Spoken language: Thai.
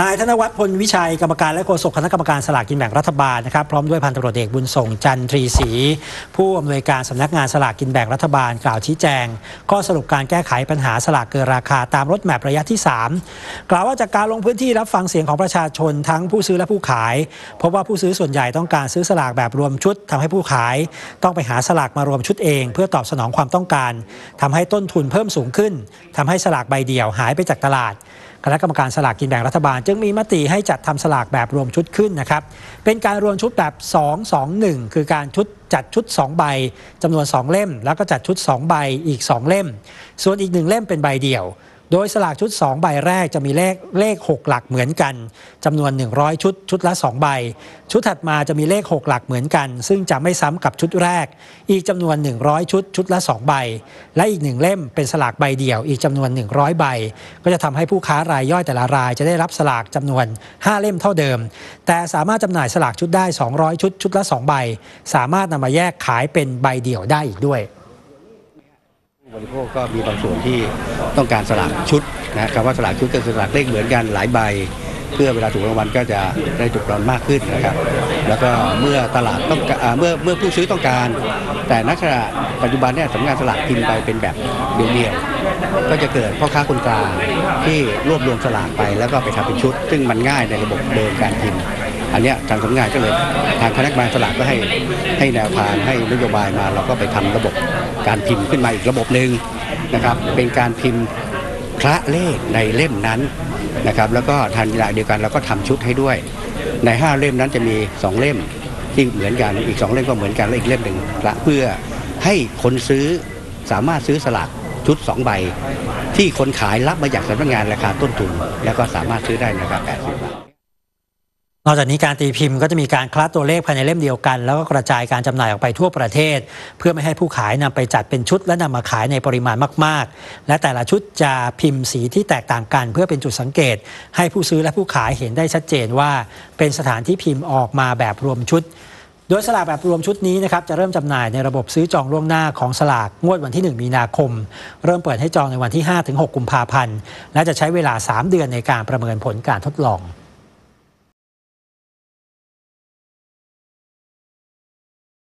นายธนวัฒน์พลวิชัยกรรมการและโฆษกคณะกรรมการสลากกินแบ่งรัฐบาลนะครับพร้อมด้วยพันตำรวจเอกบุญส่งจันทรีศรีผู้อำนวยการสำนักงานสลากกินแบ่งรัฐบาลกล่าวชี้แจงข้อสรุปการแก้ไขปัญหาสลากเกินราคาตามรถแมประยะที่ 3 กล่าวว่าจากการลงพื้นที่รับฟังเสียงของประชาชนทั้งผู้ซื้อและผู้ขายพบว่าผู้ซื้อส่วนใหญ่ต้องการซื้อสลากแบบรวมชุดทำให้ผู้ขาย ต้องไปหาสลากมารวมชุดเอง เพื่อตอบสนองความต้องการทำให้ต้นทุนเพิ่มสูงขึ้นทำให้สลากใบเดียวหายไปจากตลาด คณะกรรมการสลากกินแบ่งรัฐบาล จึงมีมติให้จัดทำสลากแบบรวมชุดขึ้นนะครับ เป็นการรวมชุดแบบ 2 2 1 คือการชุดจัดชุด 2 ใบจำนวน 2 เล่ม แล้วก็จัดชุด 2 ใบอีก 2 เล่ม ส่วนอีก 1 เล่มเป็นใบเดี่ยว โดยสลากชุด 2 ใบแรกจะมีเลขเลข 6 หลักเหมือนกันจำนวน 100 ชุด ชุดละ 2 ใบ ชุดถัดมาจะมีเลข 6 หลักเหมือนกัน ซึ่งจะไม่ซ้ำกับชุดแรก อีกจำนวน 100 ชุด ชุดละ 2 ใบ และอีก 1 เล่มเป็นสลากใบเดี่ยวอีกจำนวน 100 ใบ ก็จะทำให้ผู้ค้ารายย่อยแต่ละรายจะได้รับสลากจำนวน 5 เล่มเท่าเดิม แต่สามารถจำหน่ายสลากชุดได้ 200 ชุด ชุดละ 2 ใบ สามารถนำมาแยกขายเป็นใบเดี่ยวได้อีกด้วย ริโภคก็มีบางส่วนที่ต้องการสลากชุดนะคำว่าสลากชุดก็คือสลากเลขเหมือนกันหลายใบ เพื่อเวลาถูกรางวัลก็จะได้ถูกรางวัลมากขึ้นนะครับ แล้วก็เมื่อตลาดต้องเมื่อเมื่อผู้ซื้อต้องการ แต่นักขณะปัจจุบันเนี่ยสำนักงานสลากพิมพ์ไปเป็นแบบเดียวๆก็จะเกิดพ่อค้าคนกลางที่รวบรวมสลากไปแล้วก็ไปทำเป็นชุด ซึ่งมันง่ายในระบบเดิมการพิมพ์ อันนี้ทางสำนักงานก็เลยทางคณะกรรมการสลากก็ให้ให้แนวทางให้นโยบายมา เราก็ไปทำระบบการพิมพ์ขึ้นมาอีกระบบหนึ่งนะครับเป็นการพิมพ์พระเลขในเล่มนั้นนะครับแล้วก็ทันเวลาเดียวกันเราก็ทำชุดให้ด้วย ใน 5 เล่มนั้นจะมี 2 เล่มที่เหมือนกันอีก 2 เล่มก็เหมือนกันและอีกเล่มหนึ่งพระเพื่อให้คนซื้อสามารถซื้อสลากชุด 2 ใบ ที่คนขายรับมาจากสำนักงานราคาต้นทุน แล้วก็สามารถซื้อได้ในราคา80บาท นอกจากนี้การตีพิมพ์ก็จะมีการคลาดตัวเลขภายในเล่มเดียวกัน แล้วก็กระจายการจำหน่ายออกไปทั่วประเทศ เพื่อไม่ให้ผู้ขายนำไปจัดเป็นชุดและนำมาขายในปริมาณมาก ๆ และแต่ละชุดจะพิมพ์สีที่แตกต่างกัน เพื่อเป็นจุดสังเกต ให้ผู้ซื้อและผู้ขายเห็นได้ชัดเจนว่า เป็นสถานที่พิมพ์ออกมาแบบรวมชุดโดยสลากแบบรวมชุดนี้นะครับจะเริ่มจำหน่ายในระบบซื้อจองล่วงหน้าของสลากงวดวันที่ 1 มีนาคม เริ่มเปิดให้จองในวันที่ 5-6 กุมภาพันธ์ และจะใช้เวลา 3 เดือนในการประเมินผลการทดลอง